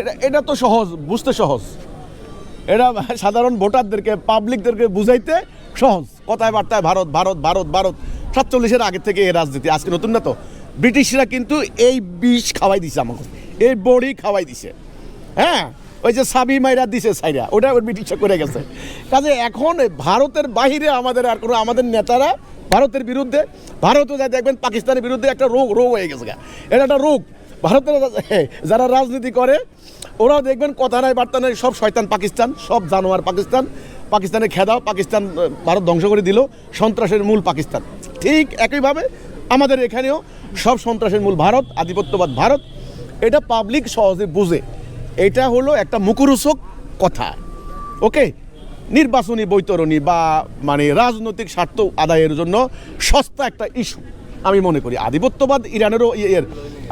এটা- তো সহজ, বুঝতে সহজ। এটা সাধারণ ভোটারদেরকে পাবলিকদেরকে বুঝাইতে সহজ। কথায় বার্তায় ভারত ভারত ভারত ভারত। সাতচল্লিশের আগে থেকে এই রাজনীতি, আজকে নতুন না তো? ব্রিটিশরা কিন্তু এই বিষ খাওয়াই দিছে আমাকে। এই বড়ি খাওয়াই দিছে। হ্যাঁ? ওই যে সাবি মাইরা দিছে সাইরা, ওটা ওর ব্রিটিশরা করে গেছে। কাজে এখন ভারতের বাহিরে আমাদের আর কোনো, আমাদের নেতারা ভারতের বিরুদ্ধে, ভারতও যা দেখবেন, পাকিস্তানের বিরুদ্ধে একটা রোগ রোগ হয়ে গেছে এটা একটা রোগ। ভারতের যারা রাজনীতি করে, ওরাও দেখবেন কথা নাই, বার্তা নাই, সব শয়তান পাকিস্তান, সব জানোয়ার পাকিস্তান। পাকিস্তানের খেদাও পাকিস্তান ভারত ধ্বংস করে দিল, সন্ত্রাসের মূল পাকিস্তান। ঠিক একইভাবে আমাদের এখানেও সব সন্ত্রাসের মূল ভারত, আধিপত্যবাদ ভারত। এটা পাবলিক সহজে বুঝে। এটা হলো একটা মুখরোচক কথা। ওকে নির্বাচনী বৈতরণী বা মানে রাজনৈতিক স্বার্থ আদায়ের জন্য সস্তা একটা ইস্যু আমি মনে করি আধিপত্যবাদ, ইরানেরও এর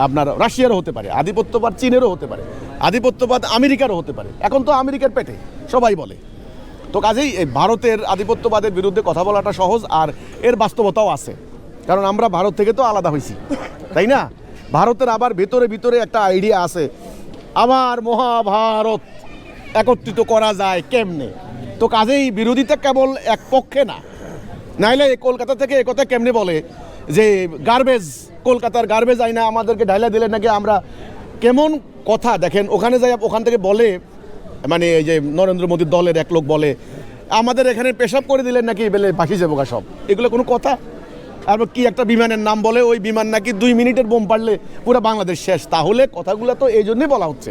আপনার রাশিয়ারও হতে পারে, আধিপত্যবাদ চীনেরও হতে পারে, আধিপত্যবাদ আমেরিকারও হতে পারে। এখন তো আমেরিকার পেটে, সবাই বলে। তো কাজেই ভারতের আধিপত্যবাদের বিরুদ্ধে কথা বলাটা সহজ আর এর বাস্তবতাও আছে। কারণ আমরা ভারত থেকে তো আলাদা হয়েছি তাই না? ভারতের আবার ভেতরে ভিতরে একটা আইডিয়া আছে, আমার মহাভারত একত্রিত করা যায় কেমনে? তো কাজেই বিরোধিতা কেবল এক পক্ষে না, নাইলে কলকাতা থেকে এ কথা কেমনে বলে? যে গার্বেজ কলকাতার গার্বেজ আইনা আমাদেরকে ঢাইলা দিলে নাকি আমরা কেমন কথা দেখেন, ওখানে যাই ওখান থেকে বলে মানে এই যে নরেন্দ্র মোদীর দলের এক লোক বলে, আমাদের এখানে পেশাব করে দিলেন নাকি বেলে পাখি যাব সব। এগুলো কোনো কথা? আর কি একটা বিমানের নাম বলে, ওই বিমান নাকি দুই মিনিটের বোম পারলে পুরো বাংলাদেশ শেষ। তাহলে কথাগুলো তো এই জন্যই বলা হচ্ছে।